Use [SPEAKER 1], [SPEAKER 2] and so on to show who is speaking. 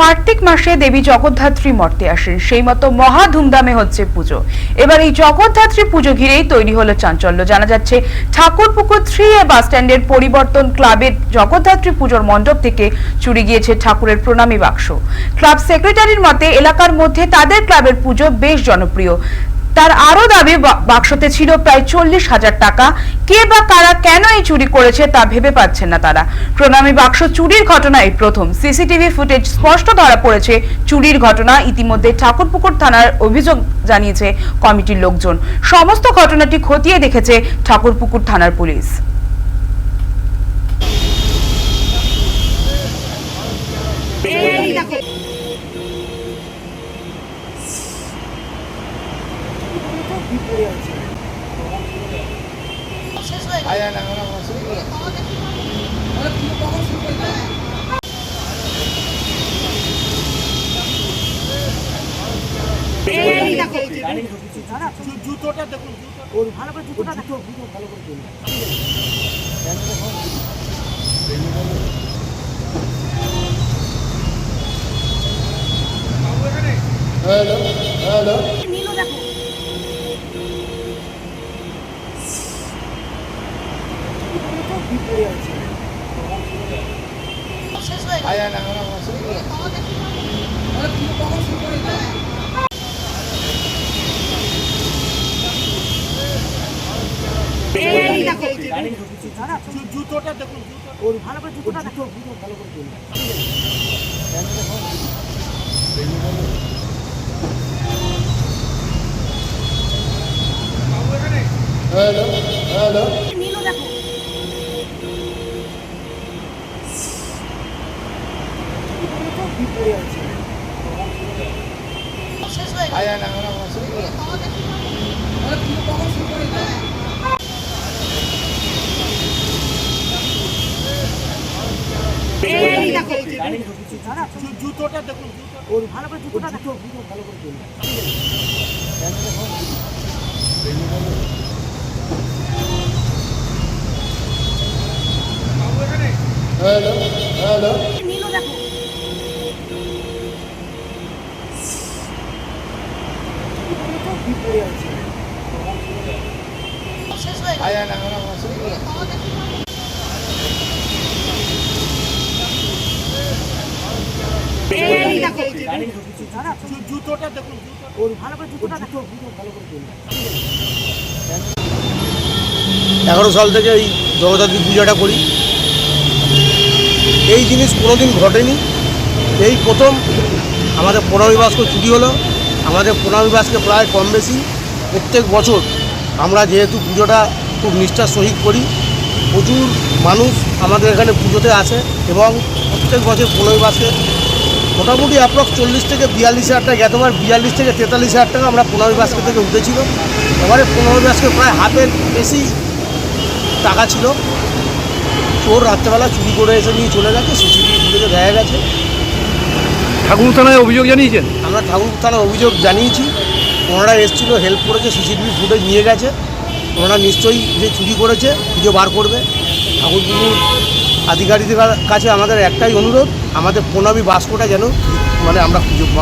[SPEAKER 1] কার্তিক মাসে দেবী জগদ্ধাত্রী মর্তে আসেন। সেই মতো মহা ধুমধামে হচ্ছে পুজো। এবার এই জগদ্ধাত্রী পুজো ঘিরেই তৈরি হলো চাঞ্চল্য। জানা যাচ্ছে, ঠাকুরপুকুর থ্রি এ বাস স্ট্যান্ডের পরিবর্তন ক্লাবের জগদ্ধাত্রী পুজোর মণ্ডপ থেকে চুরি গিয়েছে ঠাকুরের প্রণামী বাক্স। ক্লাব সেক্রেটারির মতে, এলাকার মধ্যে তাদের ক্লাবের পুজো বেশ জনপ্রিয়। তার আরও দাবি বাক্সতে ছিল প্রায় চল্লিশ হাজার টাকা। কে বা কারা কেন এই চুরি করেছে তা ভেবে পাচ্ছেন না তারা। প্রণামী বাক্স চুরির ঘটনা এই প্রথম। সিসিটিভি ফুটেজ স্পষ্ট ধরা পড়েছে, চুরির ঘটনা ইতিমধ্যে ঠাকুরপুকুর থানার অভিযোগ জানিয়েছে কমিটির লোকজন। সমস্ত ঘটনাটি খতিয়ে দেখেছে ঠাকুরপুকুর থানার পুলিশ।
[SPEAKER 2] জুতোটা দেখুন ভালো করে জুতোটা জুতো জুতো ভালো করে না না জুতোটা দেখুন ওর ভালো করে জুতোটা জুতো জুতো ভালো করে হ্যালো হ্যালো আয়া না জুতোটা দেখুন ভালো করে জুতোটা জুতো জুতো ভালো করে দেখুন হ্যালো হ্যালো আয়া না না
[SPEAKER 3] এগারো সাল থেকে এই জগদ্ধাত্রী পূজাটা করি। এই জিনিস কোনোদিন ঘটেনি। এই প্রথম আমাদের প্রণামী বাস্ক চুরি হলো। আমাদের প্রণামী বাসকে প্রায় কম বেশি। প্রত্যেক বছর আমরা যেহেতু পুজোটা খুব নিষ্ঠার সহিত করি। প্রচুর মানুষ আমাদের এখানে পুজোতে আসে এবং প্রত্যেক বছর প্রণামী বাসকে মোটামুটি অ্যাপ্রক্স চল্লিশ থেকে বিয়াল্লিশ হাজার টাকা গতবার বিয়াল্লিশ থেকে তেতাল্লিশ হাজার টাকা আমরা প্রণামী বাসকে থেকে উঠেছিল। এবারে প্রণামী বাসকে প্রায় হাতের বেশি টাকা ছিল। চোর রাত্রেবেলা চুরি করে এসে নিয়ে চলে গেছে সিসিটিভি ফুটেজে দেখা গেছে।
[SPEAKER 4] ঠাকুর থানায় অভিযোগ জানিয়েছেন?
[SPEAKER 3] আমরা ঠাকুর থানায় অভিযোগ জানিয়েছি। ওনারা এসেছিল হেল্প করেছে সিসিটিভি ফুটেজ নিয়ে গেছে। ওনারা নিশ্চয়ই যে চুরি করেছে, খুঁজে বার করবে। ঠাকুরপুকুর আধিকারিকদের কাছে আমাদের একটাই অনুরোধ, আমাদের প্রণামী বাস্কটা যেন মানে আমরা খুঁজে